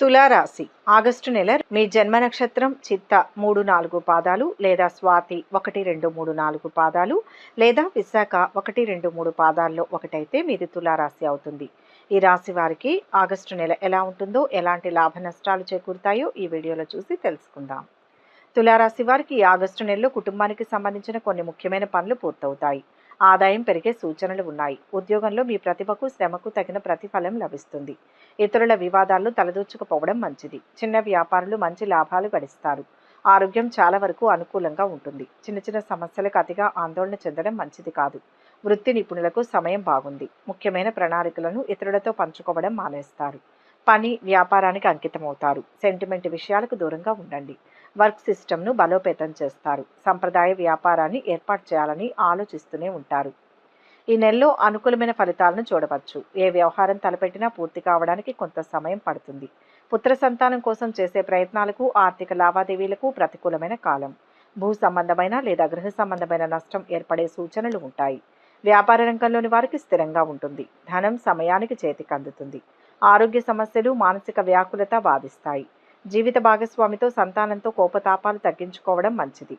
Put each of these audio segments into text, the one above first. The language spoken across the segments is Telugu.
తులారాశి. ఆగస్టు నెల మీ జన్మ నక్షత్రం చిత్త మూడు నాలుగు పాదాలు లేదా స్వాతి ఒకటి రెండు మూడు నాలుగు పాదాలు లేదా విశాఖ ఒకటి రెండు మూడు పాదాల్లో ఒకటైతే మీది తులారాశి అవుతుంది. ఈ రాశి వారికి ఆగస్టు నెల ఎలా ఉంటుందో ఎలాంటి లాభ నష్టాలు చేకూరుతాయో ఈ వీడియోలో చూసి తెలుసుకుందాం. తులారాశి వారికి ఈ ఆగస్టు నెలలో కుటుంబానికి సంబంధించిన కొన్ని ముఖ్యమైన పనులు పూర్తవుతాయి. ఆదాయం పెరిగే సూచనలు ఉన్నాయి. ఉద్యోగంలో మీ ప్రతిభకు శ్రమకు తగిన ప్రతిఫలం లభిస్తుంది. ఇతరుల వివాదాలు తలదూర్చుకుపోవడం మంచిది. చిన్న వ్యాపారులు మంచి లాభాలు గడిస్తారు. ఆరోగ్యం చాలా వరకు అనుకూలంగా ఉంటుంది. చిన్న చిన్న సమస్యలకు అతిగా ఆందోళన చెందడం మంచిది కాదు. వృత్తి నిపుణులకు సమయం బాగుంది. ముఖ్యమైన ప్రణాళికలను ఇతరులతో పంచుకోవడం మానేస్తారు. పని వ్యాపారానికి అంకితమవుతారు. సెంటిమెంట్ విషయాలకు దూరంగా ఉండండి. వర్క్ సిస్టమ్ను బలోపేతం చేస్తారు. సంప్రదాయ వ్యాపారాన్ని ఏర్పాటు చేయాలని ఆలోచిస్తూనే ఉంటారు. ఈ నెలలో అనుకూలమైన ఫలితాలను చూడవచ్చు. ఏ వ్యవహారం తలపెట్టినా పూర్తి కావడానికి కొంత సమయం పడుతుంది. పుత్ర సంతానం కోసం చేసే ప్రయత్నాలకు ఆర్థిక లావాదేవీలకు ప్రతికూలమైన కాలం. భూ సంబంధమైన లేదా గృహ సంబంధమైన నష్టం ఏర్పడే సూచనలు ఉంటాయి. వ్యాపార రంగంలోని వారికి స్థిరంగా ఉంటుంది. ధనం సమయానికి చేతికి అందుతుంది ఆరోగ్య సమస్యలు మానసిక వ్యాకులత బాధిస్తాయి. జీవిత భాగస్వామితో సంతానంతో కోపతాపాలు తగ్గించుకోవడం మంచిది.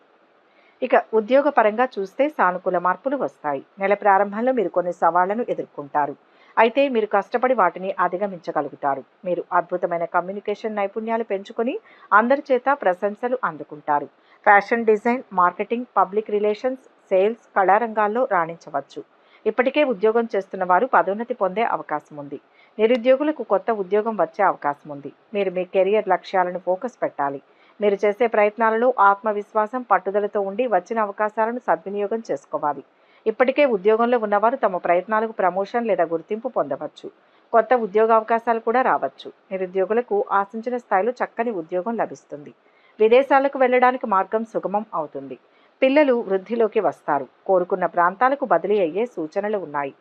ఇక ఉద్యోగపరంగా చూస్తే సానుకూల మార్పులు వస్తాయి. నెల ప్రారంభంలో మీరు కొన్ని సవాళ్ళను ఎదుర్కొంటారు. అయితే మీరు కష్టపడి వాటిని అధిగమించగలుగుతారు. మీరు అద్భుతమైన కమ్యూనికేషన్ నైపుణ్యాలు పెంచుకొని అందరి చేత ప్రశంసలు అందుకుంటారు. Fashion design marketing public relations sales కళారంగాల్లో రాణించవచ్చు. ఇప్పటికే ఉద్యోగం చేస్తున్న వారు పదోన్నతి పొందే అవకాశం ఉంది. నిరుద్యోగులకు కొత్త ఉద్యోగం వచ్చే అవకాశం ఉంది. మీరు మీ కెరియర్ లక్ష్యాలను ఫోకస్ పెట్టాలి. మీరు చేసే ప్రయత్నాలలో ఆత్మవిశ్వాసం పట్టుదలతో ఉండి వచ్చిన అవకాశాలను సద్వినియోగం చేసుకోవాలి. ఇప్పటికే ఉద్యోగంలో ఉన్నవారు తమ ప్రయత్నాలకు ప్రమోషన్ లేదా గుర్తింపు పొందవచ్చు. కొత్త ఉద్యోగ అవకాశాలు కూడా రావచ్చు. నిరుద్యోగులకు ఆశించిన స్థాయిలో చక్కని ఉద్యోగం లభిస్తుంది. విదేశాలకు వెళ్ళడానికి మార్గం సుగమం అవుతుంది. పిల్లలు వృద్ధిలోకి వస్తారు. కోరుకున్న ప్రాంతాలకు బదిలీ అయ్యే సూచనలు ఉన్నాయి.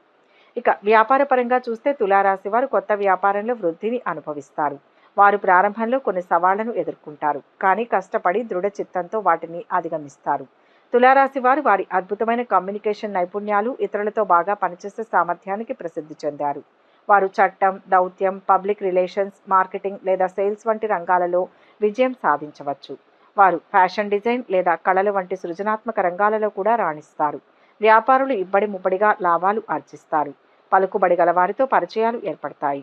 ఇక వ్యాపార పరంగా చూస్తే తులారాశి వారు కొత్త వ్యాపారంలో వృద్ధిని అనుభవిస్తారు. వారు ప్రారంభంలో కొన్ని సవాళ్ళను ఎదుర్కొంటారు కానీ కష్టపడి దృఢ చిత్తంతో వాటిని అధిగమిస్తారు. తులారాశి వారు వారి అద్భుతమైన కమ్యూనికేషన్ నైపుణ్యాలు ఇతరులతో బాగా పనిచేసే సామర్థ్యానికి ప్రసిద్ధి చెందారు. వారు చట్టం దౌత్యం పబ్లిక్ రిలేషన్స్ మార్కెటింగ్ లేదా సేల్స్ వంటి రంగాలలో విజయం సాధించవచ్చు. వారు ఫ్యాషన్ డిజైన్ లేదా కళల వంటి సృజనాత్మక రంగాలలో కూడా రాణిస్తారు. వ్యాపారులు ఇబ్బడి ముబ్బడిగా లాభాలు ఆర్జిస్తారు. పలుకుబడి గల వారితో పరిచయాలు ఏర్పడతాయి.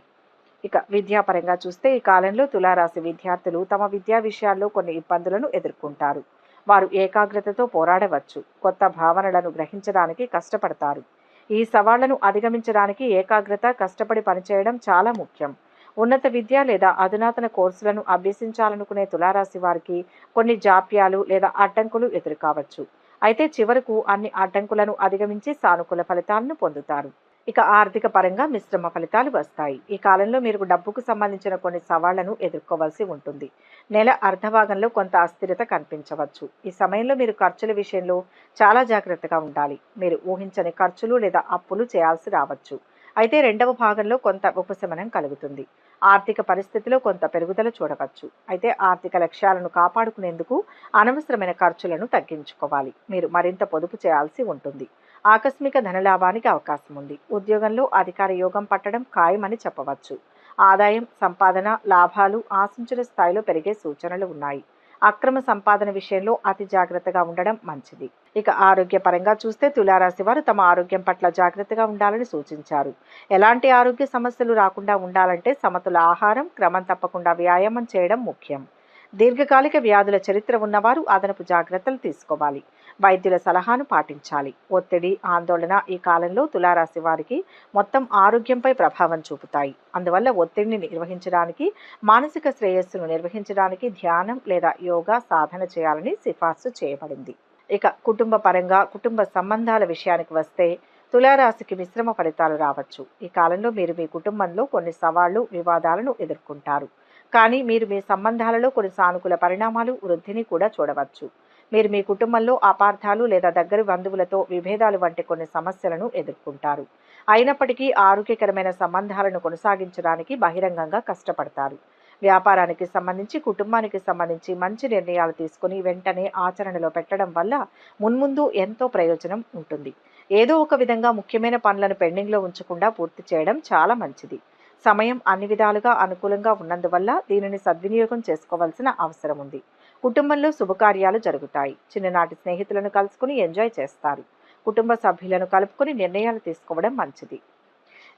ఇక విద్యాపరంగా చూస్తే ఈ కాలంలో తులారాశి విద్యార్థులు తమ విద్యా విషయాల్లో కొన్ని ఇబ్బందులను ఎదుర్కొంటారు. వారు ఏకాగ్రతతో పోరాడవచ్చు. కొత్త భావనలను గ్రహించడానికి కష్టపడతారు. ఈ సవాళ్ళను అధిగమించడానికి ఏకాగ్రత కష్టపడి పనిచేయడం చాలా ముఖ్యం. ఉన్నత విద్య లేదా అధునాతన కోర్సులను అభ్యసించాలనుకునే తులారాశి వారికి కొన్ని జాప్యాలు లేదా అడ్డంకులు ఎదురుకావచ్చు. అయితే చివరకు అన్ని అడ్డంకులను అధిగమించి సానుకూల ఫలితాలను పొందుతారు. ఇక ఆర్థిక పరంగా మిశ్రమ ఫలితాలు వస్తాయి. ఈ కాలంలో మీరు డబ్బుకు సంబంధించిన కొన్ని సవాళ్ళను ఎదుర్కోవాల్సి ఉంటుంది. నెల అర్ధభాగంలో కొంత అస్థిరత కనిపించవచ్చు. ఈ సమయంలో మీరు ఖర్చుల విషయంలో చాలా జాగ్రత్తగా ఉండాలి. మీరు ఊహించని ఖర్చులు లేదా అప్పులు చేయాల్సి రావచ్చు. అయితే రెండవ భాగంలో కొంత ఉపశమనం కలుగుతుంది. ఆర్థిక పరిస్థితిలో కొంత పెరుగుదల చూడవచ్చు. అయితే ఆర్థిక లక్ష్యాలను కాపాడుకునేందుకు అనవసరమైన ఖర్చులను తగ్గించుకోవాలి. మీరు మరింత పొదుపు చేయాల్సి ఉంటుంది. ఆకస్మిక ధనలాభానికి అవకాశం ఉంది. ఉద్యోగంలో అధికార యోగం పట్టడం ఖాయమని చెప్పవచ్చు. ఆదాయం సంపాదన లాభాలు ఆశించిన స్థాయిలో పెరిగే సూచనలు ఉన్నాయి. అక్రమ సంపాదన విషయంలో అతి జాగ్రత్తగా ఉండడం మంచిది. ఇక ఆరోగ్యపరంగా చూస్తే తులారాశి వారు తమ ఆరోగ్యం పట్ల జాగ్రత్తగా ఉండాలని సూచించారు. ఎలాంటి ఆరోగ్య సమస్యలు రాకుండా ఉండాలంటే సమతుల ఆహారం క్రమం తప్పకుండా వ్యాయామం చేయడం ముఖ్యం. దీర్ఘకాలిక వ్యాధుల చరిత్ర ఉన్నవారు అదనపు జాగ్రత్తలు తీసుకోవాలి. వైద్యుల సలహాను పాటించాలి. ఒత్తిడి ఆందోళన ఈ కాలంలో తులారాశి వారికి మొత్తం ఆరోగ్యంపై ప్రభావం చూపుతాయి. అందువల్ల ఒత్తిడిని నిర్వహించడానికి మానసిక శ్రేయస్సును నిర్వహించడానికి ధ్యానం లేదా యోగా సాధన చేయాలని సిఫార్సు చేయబడింది. ఇక కుటుంబ పరంగా కుటుంబ సంబంధాల విషయానికి వస్తే తులారాశికి మిశ్రమ ఫలితాలు రావచ్చు. ఈ కాలంలో మీరు మీ కుటుంబంలో కొన్ని సవాళ్ళు వివాదాలను ఎదుర్కొంటారు. కానీ మీరు మీ సంబంధాలలో కొన్ని సానుకూల పరిణామాలు వృద్ధిని కూడా చూడవచ్చు. మీరు మీ కుటుంబంలో అపార్థాలు లేదా దగ్గరి బంధువులతో విభేదాలు వంటి కొన్ని సమస్యలను ఎదుర్కొంటారు. అయినప్పటికీ ఆరోగ్యకరమైన సంబంధాలను కొనసాగించడానికి బహిరంగంగా కష్టపడతారు. వ్యాపారానికి సంబంధించి కుటుంబానికి సంబంధించి మంచి నిర్ణయాలు తీసుకుని వెంటనే ఆచరణలో పెట్టడం వల్ల మున్ముందు ఎంతో ప్రయోజనం ఉంటుంది. ఏదో ఒక విధంగా ముఖ్యమైన పనులను పెండింగ్లో ఉంచకుండా పూర్తి చేయడం చాలా మంచిది. సమయం అన్ని విధాలుగా అనుకూలంగా ఉన్నందువల్ల దీనిని సద్వినియోగం చేసుకోవాల్సిన అవసరం ఉంది. కుటుంబంలో శుభకార్యాలు జరుగుతాయి. చిన్ననాటి స్నేహితులను కలుసుకుని ఎంజాయ్ చేస్తారు. కుటుంబ సభ్యులను కలుపుకొని నిర్ణయాలు తీసుకోవడం మంచిది.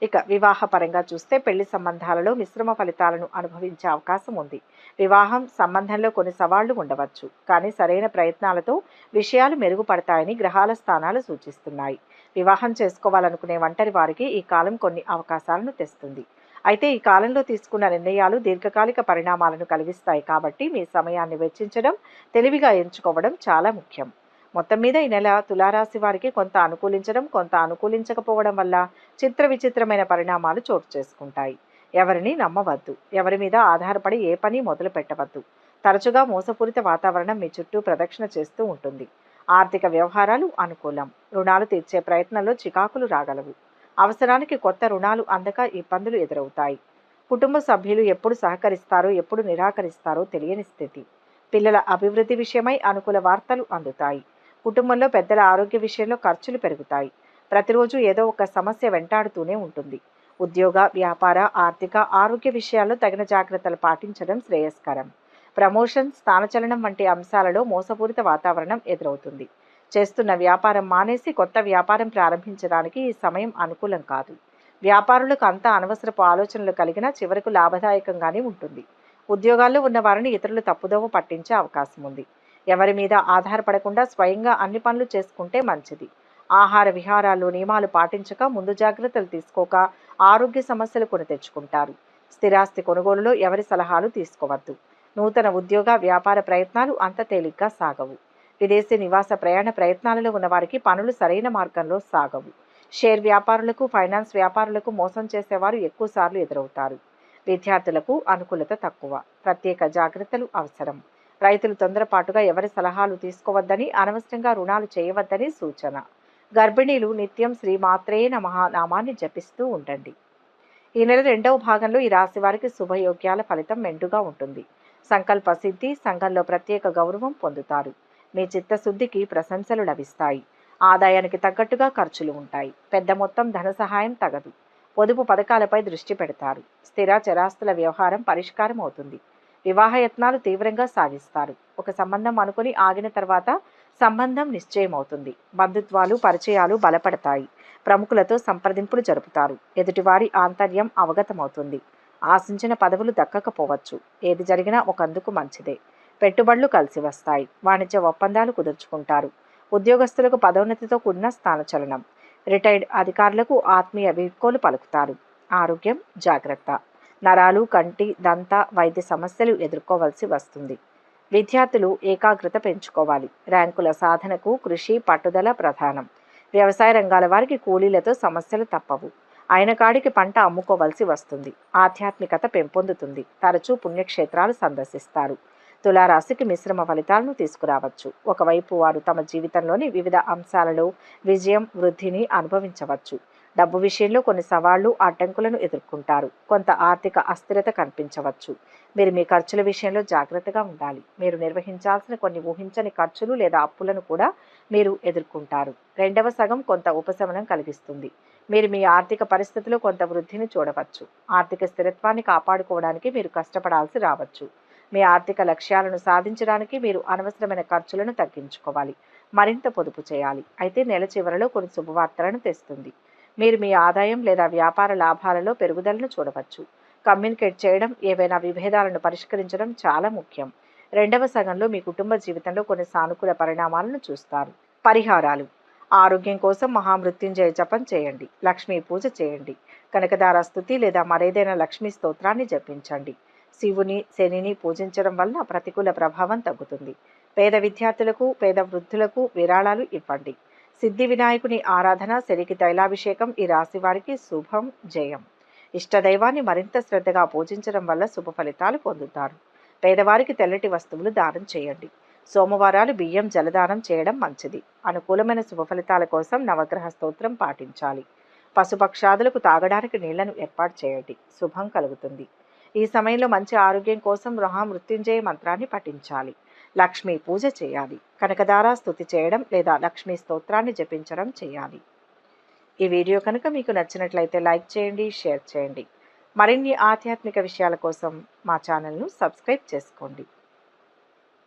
ఇక వివాహ పరంగా చూస్తే పెళ్ళి సంబంధాలలో మిశ్రమ ఫలితాలను అనుభవించే అవకాశం ఉంది. వివాహం సంబంధంలో కొన్ని సవాళ్ళు ఉండవచ్చు. కానీ సరైన ప్రయత్నాలతో విషయాలు మెరుగుపడతాయని గ్రహాల స్థానాలు సూచిస్తున్నాయి. వివాహం చేసుకోవాలనుకునే ఒంటరి వారికి ఈ కాలం కొన్ని అవకాశాలను తెస్తుంది. అయితే ఈ కాలంలో తీసుకున్న నిర్ణయాలు దీర్ఘకాలిక పరిణామాలను కలిగిస్తాయి కాబట్టి మీ సమయాన్ని వెచ్చించడం తెలివిగా ఎంచుకోవడం చాలా ముఖ్యం. మొత్తం మీద ఈ నెల తులారాశి వారికి కొంత అనుకూలించడం కొంత అనుకూలించకపోవడం వల్ల చిత్ర విచిత్రమైన పరిణామాలు చోటు చేసుకుంటాయి. ఎవరిని నమ్మవద్దు. ఎవరి మీద ఆధారపడి ఏ పని మొదలు పెట్టవద్దు. తరచుగా మోసపూరిత వాతావరణం మీ చుట్టూ ప్రదక్షిణ చేస్తూ ఉంటుంది. ఆర్థిక వ్యవహారాలు అనుకూలం. రుణాలు తీర్చే ప్రయత్నంలో చికాకులు రాగలవు. అవసరానికి కొత్త రుణాలు అందక ఇబ్బందులు ఎదురవుతాయి. కుటుంబ సభ్యులు ఎప్పుడు సహకరిస్తారో ఎప్పుడు నిరాకరిస్తారో తెలియని స్థితి. పిల్లల అభివృద్ధి విషయమై అనుకూల వార్తలు అందుతాయి. కుటుంబంలో పెద్దల ఆరోగ్య విషయంలో ఖర్చులు పెరుగుతాయి. ప్రతిరోజు ఏదో ఒక సమస్య వెంటాడుతూనే ఉంటుంది. ఉద్యోగ వ్యాపార ఆర్థిక ఆరోగ్య విషయాల్లో తగిన జాగ్రత్తలు పాటించడం శ్రేయస్కరం. ప్రమోషన్ స్థానచలనం వంటి అంశాలలో మోసపూరిత వాతావరణం ఎదురవుతుంది. చేస్తున్న వ్యాపారం మానేసి కొత్త వ్యాపారం ప్రారంభించడానికి ఈ సమయం అనుకూలం కాదు. వ్యాపారులకు అంత అనవసరపు ఆలోచనలు కలిగినా చివరకు లాభదాయకంగానే ఉంటుంది. ఉద్యోగాల్లో ఉన్న వారిని ఇతరులు తప్పుదోవ పట్టించే అవకాశం ఉంది. ఎవరి మీద ఆధారపడకుండా స్వయంగా అన్ని పనులు చేసుకుంటే మంచిది. ఆహార విహారాలు నియమాలు పాటించక ముందు జాగ్రత్తలు తీసుకోక ఆరోగ్య సమస్యలు కొని తెచ్చుకుంటారు. స్థిరాస్తి కొనుగోలులో ఎవరి సలహాలు తీసుకోవద్దు. నూతన ఉద్యోగ వ్యాపార ప్రయత్నాలు అంత తేలిగ్గా సాగవు. విదేశీ నివాస ప్రయాణ ప్రయత్నాలలో ఉన్నవారికి పనులు సరైన మార్గంలో సాగవు. షేర్ వ్యాపారులకు ఫైనాన్స్ వ్యాపారులకు మోసం చేసేవారు ఎక్కువసార్లు ఎదురవుతారు. విద్యార్థులకు అనుకూలత తక్కువ. ప్రత్యేక జాగ్రత్తలు అవసరం. రైతులు తొందరపాటుగా ఎవరి సలహాలు తీసుకోవద్దని అనవసరంగా రుణాలు చేయవద్దని సూచన. గర్భిణీలు నిత్యం శ్రీ మాత్రే నమః నామాన్ని జపిస్తూ ఉండండి. ఈ నెల రెండవ భాగంలో ఈ రాశి వారికి శుభయోగ్యాల ఫలితం మెండుగా ఉంటుంది. సంకల్ప సిద్ధి సంఘంలో ప్రత్యేక గౌరవం పొందుతారు. మీ చిత్తశుద్ధికి ప్రశంసలు లభిస్తాయి. ఆదాయానికి తగ్గట్టుగా ఖర్చులు ఉంటాయి. పెద్ద మొత్తం ధన సహాయం తగదు. పొదుపు పథకాలపై దృష్టి పెడతారు. స్థిర చరాస్తుల వ్యవహారం పరిష్కారం అవుతుంది. వివాహయత్నాలు తీవ్రంగా సాగిస్తారు. ఒక సంబంధం అనుకుని ఆగిన తర్వాత సంబంధం నిశ్చయమవుతుంది. బంధుత్వాలు పరిచయాలు బలపడతాయి. ప్రముఖులతో సంప్రదింపులు జరుపుతారు. ఎదుటివారి ఆంతర్యం అవగతమవుతుంది. ఆశించిన పదవులు దక్కకపోవచ్చు. ఏది జరిగినా ఒకందుకు మంచిదే. పెట్టుబడులు కలిసి వస్తాయి. వాణిజ్య ఒప్పందాలు కుదుర్చుకుంటారు. ఉద్యోగస్తులకు పదోన్నతితో కూడిన స్థానచలనం రిటైర్డ్ అధికారులకు ఆత్మీయ వీడ్కోలు పలుకుతారు. ఆరోగ్యం జాగ్రత్త. నరాలు కంటి దంత వైద్య సమస్యలు ఎదుర్కోవాల్సి వస్తుంది. విద్యార్థులు ఏకాగ్రత పెంచుకోవాలి. ర్యాంకుల సాధనకు కృషి పట్టుదల ప్రధానం. వ్యవసాయ రంగాల వారికి కూలీలతో సమస్యలు తప్పవు. ఆయన కాడికి పంట అమ్ముకోవలసి వస్తుంది. ఆధ్యాత్మికత పెంపొందుతుంది. తరచూ పుణ్యక్షేత్రాలు సందర్శిస్తారు. తులారాశికి మిశ్రమ ఫలితాలను తీసుకురావచ్చు. ఒకవైపు వారు తమ జీవితంలోని వివిధ అంశాలలో విజయం వృద్ధిని అనుభవించవచ్చు. డబ్బు విషయంలో కొన్ని సవాళ్ళు అడ్డంకులను ఎదుర్కొంటారు. కొంత ఆర్థిక అస్థిరత కనిపించవచ్చు. మీరు మీ ఖర్చుల విషయంలో జాగ్రత్తగా ఉండాలి. మీరు నిర్వహించాల్సిన కొన్ని ఊహించని ఖర్చులు లేదా అప్పులను కూడా మీరు ఎదుర్కొంటారు. రెండవ సగం కొంత ఉపశమనం కలిగిస్తుంది. మీరు మీ ఆర్థిక పరిస్థితిలో కొంత వృద్ధిని చూడవచ్చు. ఆర్థిక స్థిరత్వాన్ని కాపాడుకోవడానికి మీరు కష్టపడాల్సి రావచ్చు. మీ ఆర్థిక లక్ష్యాలను సాధించడానికి మీరు అనవసరమైన ఖర్చులను తగ్గించుకోవాలి. మరింత పొదుపు చేయాలి. అయితే నెల చివరలో కొన్ని శుభవార్తలను తెస్తుంది. మీరు మీ ఆదాయం లేదా వ్యాపార లాభాలలో పెరుగుదలను చూడవచ్చు. కమ్యూనికేట్ చేయడం ఏవైనా విభేదాలను పరిష్కరించడం చాలా ముఖ్యం. రెండవ సగంలో మీ కుటుంబ జీవితంలో కొన్ని సానుకూల పరిణామాలను చూస్తారు. పరిహారాలు. ఆరోగ్యం కోసం మహామృత్యుంజయ జపం చేయండి. లక్ష్మీ పూజ చేయండి. కనకదార స్థుతి లేదా మరేదైనా లక్ష్మీ స్తోత్రాన్ని జపించండి. శివుని శనిని పూజించడం వల్ల ప్రతికూల ప్రభావం తగ్గుతుంది. పేద విద్యార్థులకు పేద వృద్ధులకు విరాళాలు ఇవ్వండి. సిద్ధి వినాయకుని ఆరాధన శనికి తైలాభిషేకం ఈ రాశి వారికి శుభం జయం. ఇష్టదైవాన్ని మరింత శ్రద్ధగా పూజించడం వల్ల శుభ ఫలితాలు పొందుతారు. పేదవారికి తెల్లటి వస్తువులు దానం చేయండి. సోమవారాలు బియ్యం జలదానం చేయడం మంచిది. అనుకూలమైన శుభ ఫలితాల కోసం నవగ్రహ స్తోత్రం పాటించాలి. పశుపక్షాదులకు తాగడానికి నీళ్ళను ఏర్పాటు చేయండి. శుభం కలుగుతుంది. ఈ సమయంలో మంచి ఆరోగ్యం కోసం మహా మృత్యుంజయ మంత్రాన్ని పఠించాలి. లక్ష్మీ పూజ చేయాలి. కనకదార స్థుతి చేయడం లేదా లక్ష్మీ స్తోత్రాన్ని జపించడం చేయాలి. ఈ వీడియో కనుక మీకు నచ్చినట్లయితే లైక్ చేయండి షేర్ చేయండి. మరిన్ని ఆధ్యాత్మిక విషయాల కోసం మా ఛానల్ను సబ్స్క్రైబ్ చేసుకోండి.